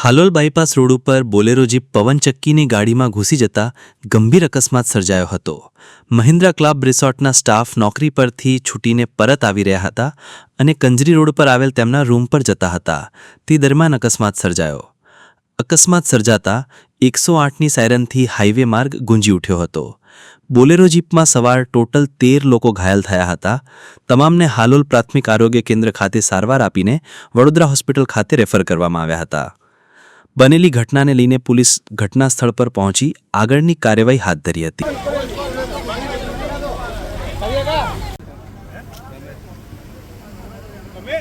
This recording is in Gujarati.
હાલોલ બાયપાસ રોડ ઉપર બોલેરો જીપ પવનચક્કીની ગાડીમાં ઘૂસી જતા ગંભીર અકસ્માત સર્જાયો હતો. મહિન્દ્રા ક્લબ રિસોર્ટના સ્ટાફ નોકરી પરથી છૂટીને પરત આવી રહ્યા હતા અને કંજરી રોડ પર આવેલ તેમના રૂમ પર જતા હતા. તે દરમિયાન અકસ્માત સર્જાયો. અકસ્માત સર્જાતા એકસો આઠની સાયરનથી હાઈવે માર્ગ ગુંજી ઉઠ્યો હતો. બોલેરો જીપમાં સવાર ટોટલ તેર લોકો ઘાયલ થયા હતા. તમામને હાલોલ પ્રાથમિક આરોગ્ય કેન્દ્ર ખાતે સારવાર આપીને વડોદરા હોસ્પિટલ ખાતે રેફર કરવામાં આવ્યા હતા. બનેલી ઘટનાને લઈને પોલીસ ઘટના સ્થળ પર પહોંચી આગળની કાર્યવાહી હાથ ધરી હતી. તમે